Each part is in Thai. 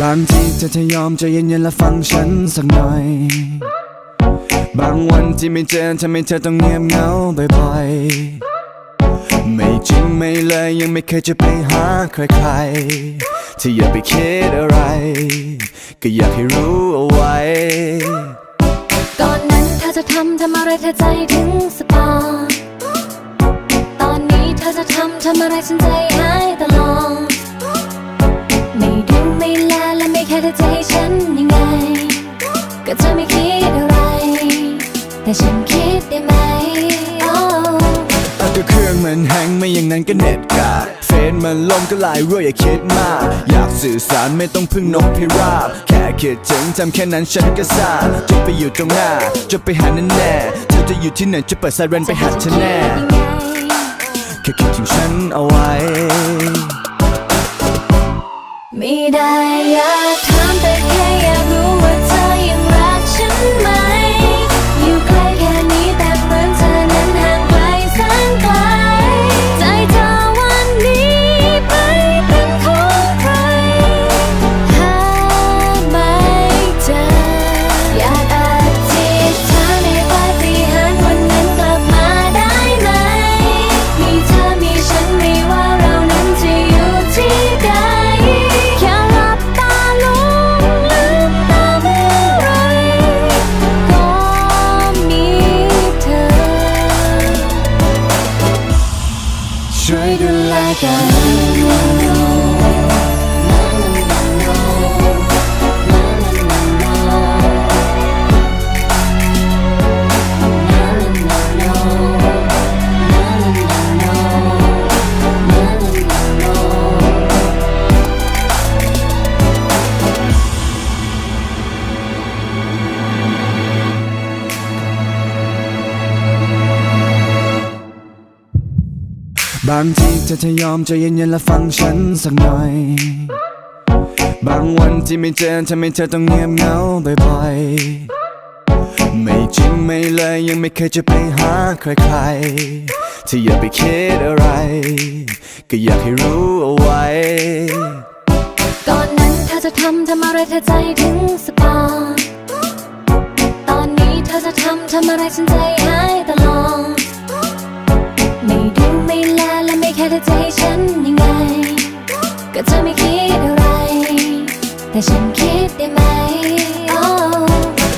บางทีเธอจะยอมใจเย็นๆและฟังฉันสักหน่อย บางวันที่ไม่เจอทำให้เธอต้องเงียบเหงาบ่อยๆ ไม่จริงไม่เลยยังไม่เคยจะไปหาใครๆที่อย่าไปคิดอะไร ก็อยากให้รู้เอาไว้ ก่อนนั้นเธอจะทำทำอะไรเธอใจถึงสปาตอนนี้เธอจะทำทำอะไรฉันใจหายตลอด ดูไม่แลและไม่แค่เธอจะให้ฉันยังไง ก็จะไม่คิดอะไร แต่ฉันคิดได้ไหมโอ้เอาก็เครื่องมันแฮงไม่อย่างนั้นก็เน็ตกาดเฟซมันลมก็ไลน์รั่วอย่าคิดมาก อยากสื่อสารไม่ต้องพึ่งนกพิราบ แค่คิดถึงทำแค่นั้นฉันก็ทราบจะไปอยู่ตรงหน้า จะไปหาแน่แน่ๆเธอจะอยู่ที่ไหนจะเปิดไซเรนไปหาเธอแน่ยังไงแค่คิดถึงฉันเอาไว้ ไม่ได้อยาก ช่วยดู บางทีเธอจะยอมใจเย็นๆและฟังฉันสักหน่อย บางวันที่ไม่เจอทำให้เธอต้องเงียบเหงาบ่อยๆ ไม่จริงไม่เลยยังไม่เคยจะไปหาใครๆที่อย่าไปคิดอะไร ก็อยากให้รู้เอาไว้ก่อนนั้นเธอจะทำทำอะไรเธอใจถึงสปา ตอนนี้เธอจะทำทำอะไรฉันใจหาย แต่ฉันคิดได้ไหมโอ้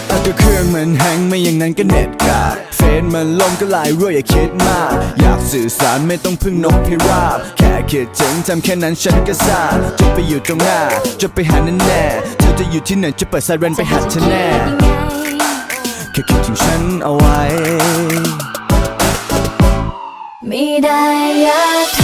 เอาก็เครื่องมันแฮงไม่อย่างนั้นก็เน็ตกาดเฟซมันล่มก็ไลน์รั่วอย่าคิดมาก อยากสื่อสารไม่ต้องพึ่งนกพิราบ แค่คิดถึงทำแค่นั้นฉันก็ทราบจะไปอยู่ตรงหน้า จะไปหาแน่แน่ๆเธอจะอยู่ที่ไหนจะเปิดไซเรนไปหาเธอแน่ยังไงแค่คิดถึงฉันเอาไว้ ไม่ได้อยากถ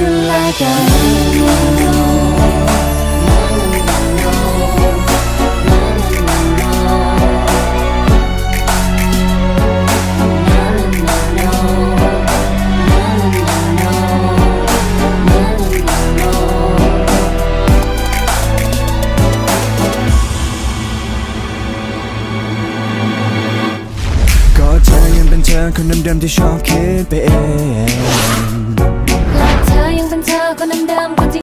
ดูแลกันก็เธอยังเป็นเธอคนเดิมๆที่ชอบคิดไปเอง เธอคนนั้นเดิมคนที่